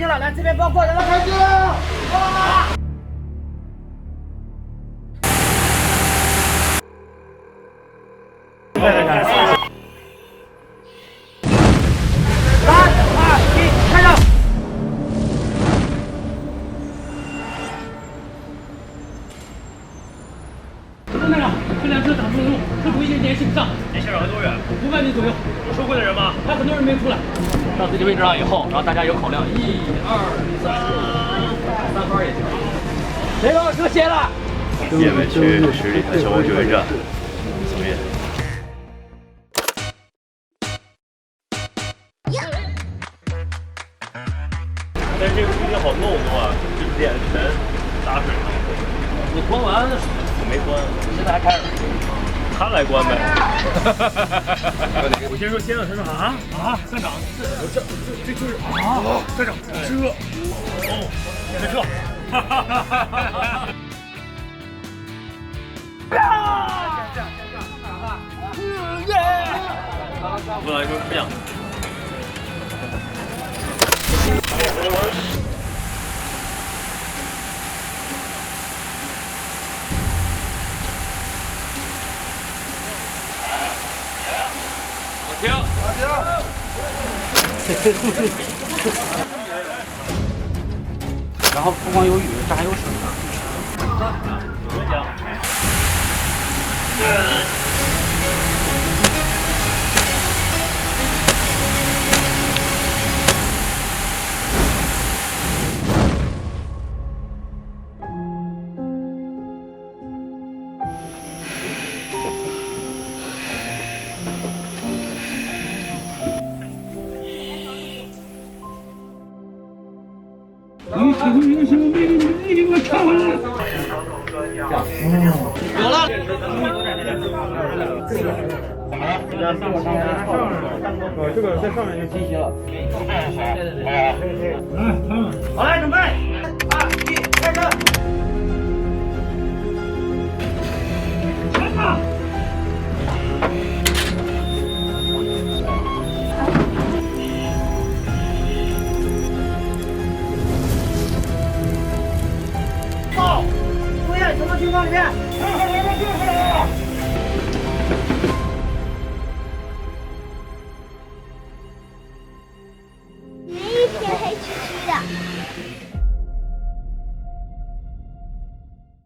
你了，来这边包过来了，开机！三二一，开始！中队长，这辆车挡住了路，车主已经联系不上，离现场还多远？五百米左右，有受困的人吗？还有很多人没出来。到自己位置上以后，然后大家有口令，一二三，三番也行。谁把我车掀了？叶问区十里滩消防救援站，从业。但是这个空间好漏的话，这脸全打水了。你关完，我没关，现在还开着。他来关呗。我先说先生，他说啊啊，站长，这这这这就是啊，站长这哦，在这。哈哈哈哈哈哈！不来说不讲。停。然后不光有雨，这还有水呢。我跟你讲。好来，准备，二一，开车！什么情况里面